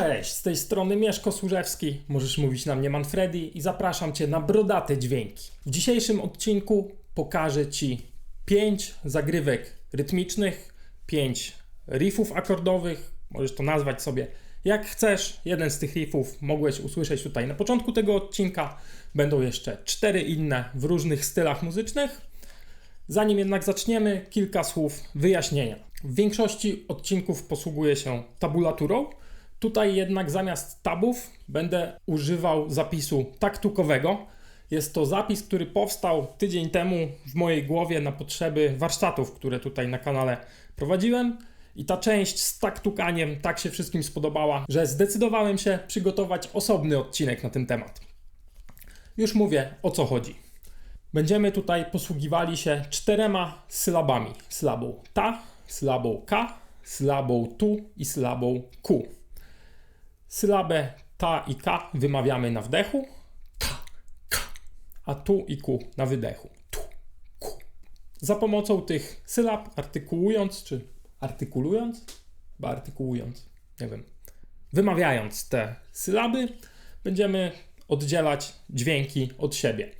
Cześć, z tej strony Mieszko Służewski, możesz mówić na mnie Manfredi i zapraszam Cię na brodate dźwięki. W dzisiejszym odcinku pokażę Ci 5 zagrywek rytmicznych, 5 riffów akordowych, możesz to nazwać sobie jak chcesz. Jeden z tych riffów mogłeś usłyszeć tutaj na początku tego odcinka, będą jeszcze 4 inne w różnych stylach muzycznych. Zanim jednak zaczniemy, kilka słów wyjaśnienia. W większości odcinków posługuję się tabulaturą, Tutaj jednak zamiast tabów będę używał zapisu taktukowego. Jest to zapis, który powstał tydzień temu w mojej głowie na potrzeby warsztatów, które tutaj na kanale prowadziłem. I ta część z taktukaniem tak się wszystkim spodobała, że zdecydowałem się przygotować osobny odcinek na ten temat. Już mówię o co chodzi. Będziemy tutaj posługiwali się czterema sylabami: sylabą ta, sylabą k, sylabą tu i sylabą ku. Sylabę ta i ka wymawiamy na wdechu, ta, ka, a tu i ku na wydechu, tu, ku. Za pomocą tych sylab artykułując, czy artykulując, chyba artykułując, nie wiem, wymawiając te sylaby, będziemy oddzielać dźwięki od siebie.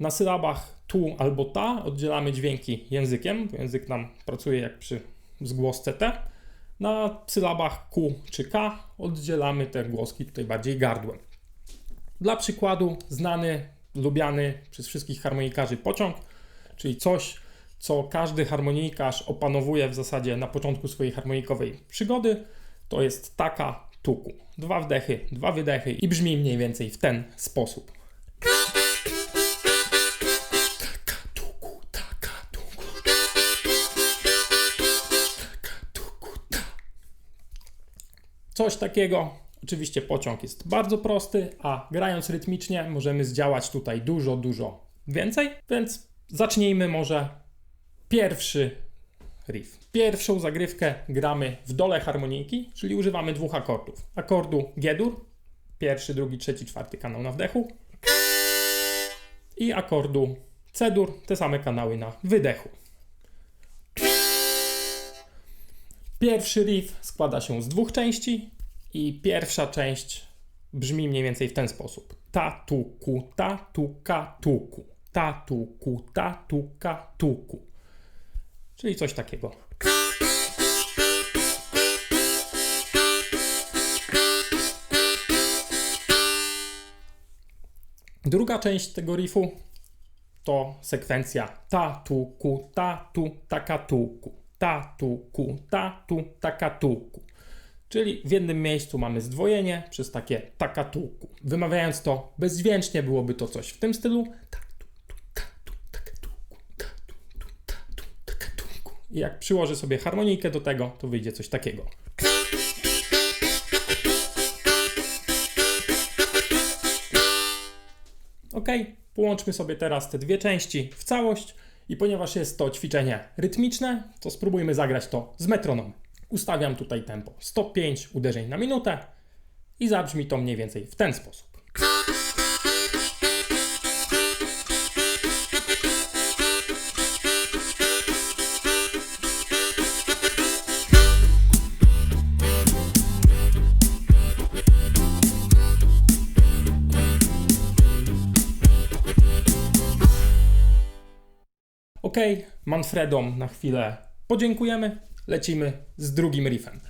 Na sylabach tu albo ta oddzielamy dźwięki językiem, bo język nam pracuje jak przy zgłosce T na sylabach Q czy K oddzielamy te głoski tutaj bardziej gardłem. Dla przykładu znany, lubiany przez wszystkich harmonikarzy pociąg, czyli coś, co każdy harmonikarz opanowuje w zasadzie na początku swojej harmonikowej przygody, to jest taka tuku. Dwa wdechy, dwa wydechy i brzmi mniej więcej w ten sposób. Coś takiego. Oczywiście pociąg jest bardzo prosty, a grając rytmicznie możemy zdziałać tutaj dużo, dużo więcej. Więc zacznijmy może pierwszy riff. Pierwszą zagrywkę gramy w dole harmoniki, czyli używamy dwóch akordów. Akordu G-dur, pierwszy, drugi, trzeci, czwarty kanał na wdechu i akordu C-dur, te same kanały na wydechu. Pierwszy riff składa się z dwóch części i pierwsza część brzmi mniej więcej w ten sposób. Ta tu ku ta tu ka tuku. Ta tu ku ta tu ka tuku. Czyli coś takiego. Druga część tego riffu to sekwencja ta tu ku ta tu taka tuku ta, tu, ku, ta, tu, taka, tuku. Czyli w jednym miejscu mamy zdwojenie przez takie taka, tuku. Wymawiając to bezdźwięcznie byłoby to coś w tym stylu. I jak przyłożę sobie harmonijkę do tego, to wyjdzie coś takiego. Ok, połączmy sobie teraz te dwie części w całość i ponieważ jest to ćwiczenie rytmiczne, to spróbujmy zagrać to z metronom. Ustawiam tutaj tempo 105 uderzeń na minutę i zabrzmi to mniej więcej w ten sposób. Ok, Manfredom na chwilę podziękujemy. Lecimy z drugim riffem.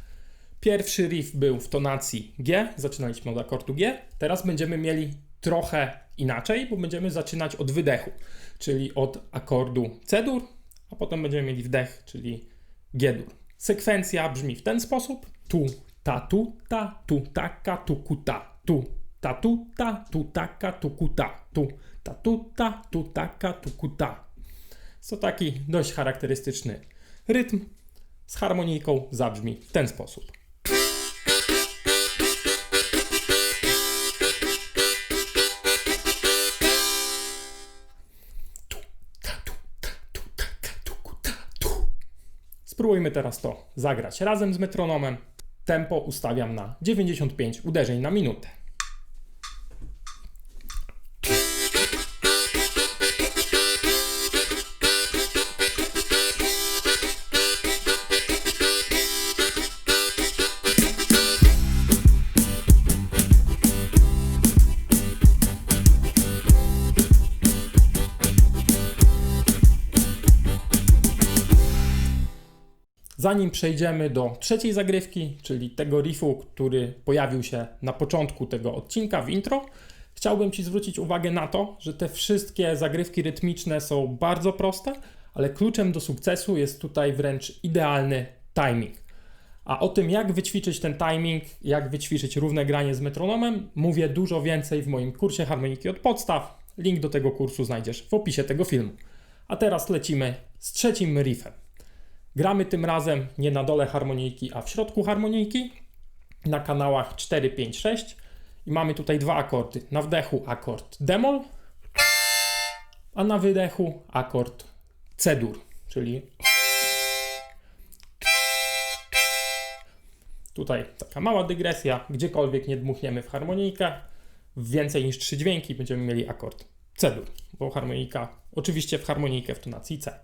Pierwszy riff był w tonacji G, zaczynaliśmy od akordu G. Teraz będziemy mieli trochę inaczej, bo będziemy zaczynać od wydechu, czyli od akordu C-dur, a potem będziemy mieli wdech, czyli G-dur. Sekwencja brzmi w ten sposób: tu, ta, tu, ta, tu, taka, tu, ku, ta, tu, ta, tu, ta, tu, taka, tu, ku, ta, tu, ta, tu, ta, tu, taka, tu, ku, To taki dość charakterystyczny rytm z harmonijką zabrzmi w ten sposób. Spróbujmy teraz to zagrać razem z metronomem. Tempo ustawiam na 95 uderzeń na minutę. Zanim przejdziemy do trzeciej zagrywki, czyli tego riffu, który pojawił się na początku tego odcinka w intro, chciałbym Ci zwrócić uwagę na to, że te wszystkie zagrywki rytmiczne są bardzo proste, ale kluczem do sukcesu jest tutaj wręcz idealny timing. A o tym, jak wyćwiczyć ten timing, jak wyćwiczyć równe granie z metronomem, mówię dużo więcej w moim kursie harmoniki od podstaw. Link do tego kursu znajdziesz w opisie tego filmu. A teraz lecimy z trzecim riffem. Gramy tym razem nie na dole harmonijki, a w środku harmonijki na kanałach 4, 5, 6 i mamy tutaj dwa akordy. Na wdechu akord demol, a na wydechu akord C-dur, czyli tutaj taka mała dygresja, gdziekolwiek nie dmuchniemy w harmonijkę, w więcej niż trzy dźwięki będziemy mieli akord C-dur, bo harmonika oczywiście w harmonijkę w tonacji C.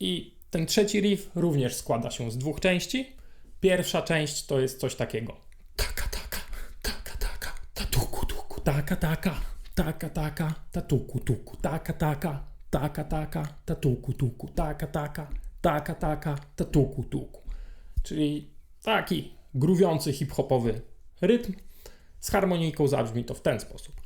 I ten trzeci riff również składa się z dwóch części. Pierwsza część to jest coś takiego. Taka, taka, taka, taka, ta tuku, taka, taka, taka, taka, ta tuku, taka, taka, taka, taka, ta tuku, taka, taka, taka, taka, ta tuku, tuku. Czyli taki gruwiący hip-hopowy rytm. Z harmonijką zabrzmi to w ten sposób.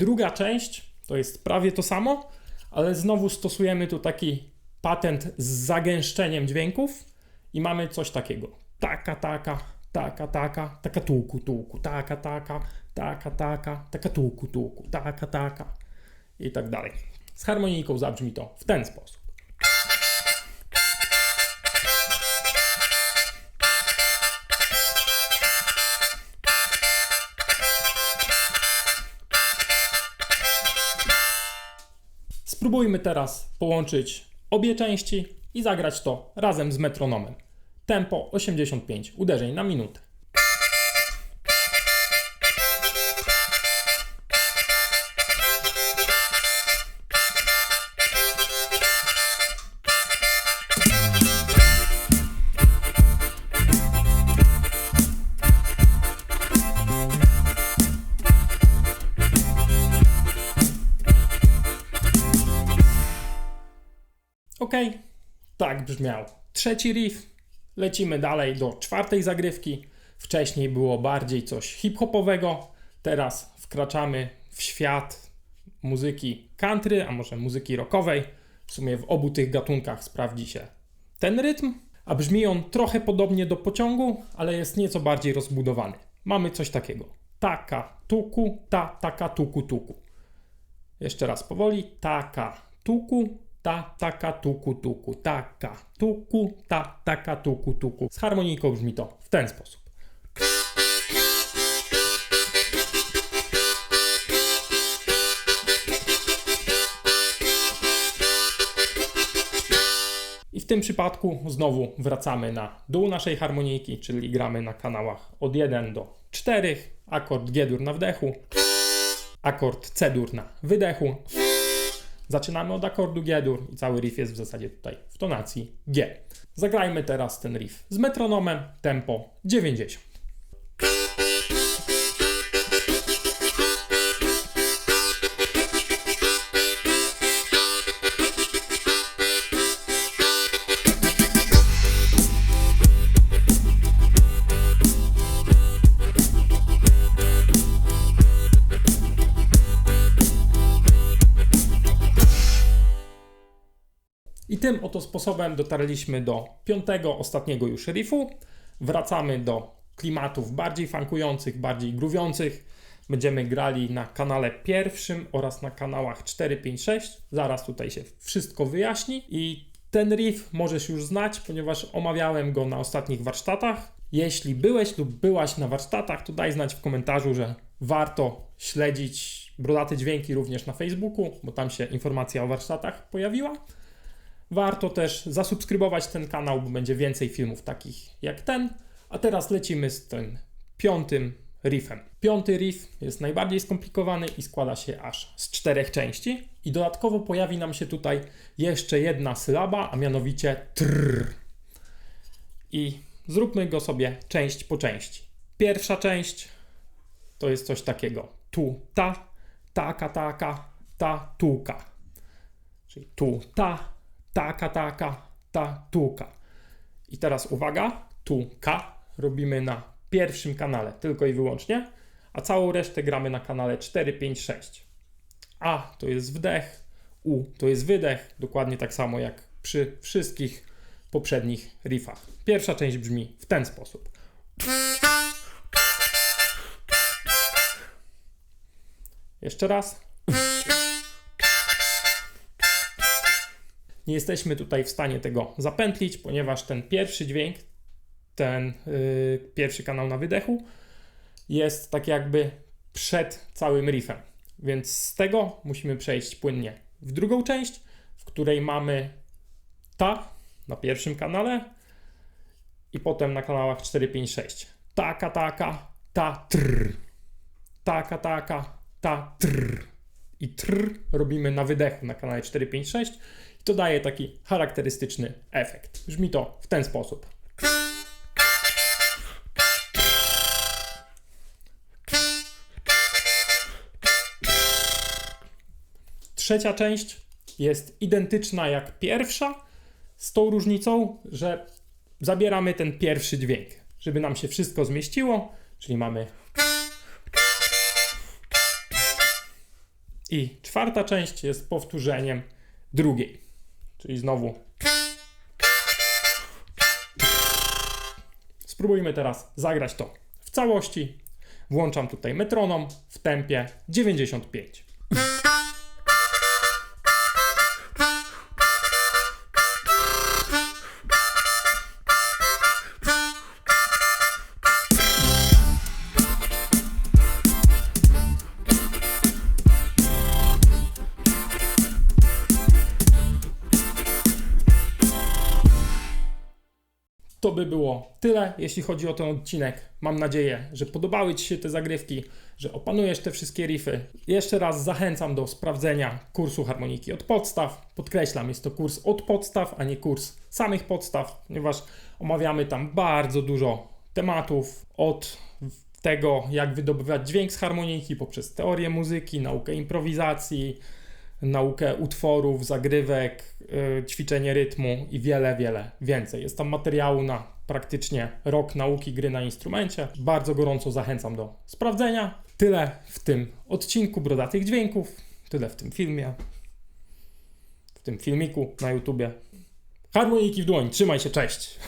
Druga część to jest prawie to samo, ale znowu stosujemy tu taki patent z zagęszczeniem dźwięków i mamy coś takiego. Taka, taka, taka, taka, taka tuku, tuku, taka, taka, taka, taka, taka tuku, tuku, taka, taka i tak dalej. Z harmonijką zabrzmi to w ten sposób. Spróbujmy teraz połączyć obie części i zagrać to razem z metronomem. Tempo 85 uderzeń na minutę. Tak brzmiał trzeci riff. Lecimy dalej do czwartej zagrywki. Wcześniej było bardziej coś hip-hopowego, teraz wkraczamy w świat muzyki country, a może muzyki rockowej. W sumie w obu tych gatunkach sprawdzi się ten rytm, a brzmi on trochę podobnie do pociągu, ale jest nieco bardziej rozbudowany. Mamy coś takiego. Taka, tuku, ta, taka, tuku, tuku. Jeszcze raz powoli. Taka, tuku, ta, taka, tuku, tuku, taka, tuku, ta, taka, tuku, tuku. Z harmonijką brzmi to w ten sposób. I w tym przypadku znowu wracamy na dół naszej harmonijki, czyli gramy na kanałach od 1 do 4, akord G-dur na wdechu, akord C-dur na wydechu, Zaczynamy od akordu G-dur i cały riff jest w zasadzie tutaj w tonacji G. Zagrajmy teraz ten riff z metronomem, tempo 90. tym oto sposobem dotarliśmy do piątego, ostatniego już riffu. Wracamy do klimatów bardziej funkujących, bardziej gruwiących. Będziemy grali na kanale pierwszym oraz na kanałach 4, 5, 6. Zaraz tutaj się wszystko wyjaśni. I ten riff możesz już znać, ponieważ omawiałem go na ostatnich warsztatach. Jeśli byłeś lub byłaś na warsztatach, to daj znać w komentarzu, że warto śledzić brodate dźwięki również na Facebooku, bo tam się informacja o warsztatach pojawiła. Warto też zasubskrybować ten kanał, bo będzie więcej filmów takich jak ten. A teraz lecimy z tym piątym riffem. Piąty riff jest najbardziej skomplikowany i składa się aż z czterech części. I dodatkowo pojawi nam się tutaj jeszcze jedna sylaba, a mianowicie trrr. I zróbmy go sobie część po części. Pierwsza część to jest coś takiego. Tu, ta, taka, taka, ta, tuka. Czyli tu, ta, taka, taka, ta, tuka. I teraz uwaga, tu, ka robimy na pierwszym kanale tylko i wyłącznie, a całą resztę gramy na kanale 4, 5, 6. A to jest wdech, U to jest wydech, dokładnie tak samo jak przy wszystkich poprzednich riffach. Pierwsza część brzmi w ten sposób. Jeszcze raz. Nie jesteśmy tutaj w stanie tego zapętlić, ponieważ ten pierwszy dźwięk, ten yy, pierwszy kanał na wydechu jest tak jakby przed całym riffem. Więc z tego musimy przejść płynnie w drugą część, w której mamy ta na pierwszym kanale i potem na kanałach 4, 5, 6. Taka, taka, ta, trr. Taka, taka, ta, trr. I trr robimy na wydechu na kanale 4, 5, 6 i to daje taki charakterystyczny efekt. Brzmi to w ten sposób. Trzecia część jest identyczna jak pierwsza, z tą różnicą, że zabieramy ten pierwszy dźwięk, żeby nam się wszystko zmieściło, czyli mamy. I czwarta część jest powtórzeniem drugiej, czyli znowu. Spróbujmy teraz zagrać to w całości. Włączam tutaj metronom w tempie 95. To by było tyle, jeśli chodzi o ten odcinek. Mam nadzieję, że podobały Ci się te zagrywki, że opanujesz te wszystkie riffy. Jeszcze raz zachęcam do sprawdzenia kursu harmoniki od podstaw. Podkreślam, jest to kurs od podstaw, a nie kurs samych podstaw, ponieważ omawiamy tam bardzo dużo tematów od tego, jak wydobywać dźwięk z harmoniki poprzez teorię muzyki, naukę improwizacji, naukę utworów, zagrywek, yy, ćwiczenie rytmu i wiele, wiele więcej. Jest tam materiału na praktycznie rok nauki gry na instrumencie. Bardzo gorąco zachęcam do sprawdzenia. Tyle w tym odcinku Brodatych Dźwięków, tyle w tym filmie, w tym filmiku na YouTubie. Harmoniki w dłoń, trzymaj się, cześć!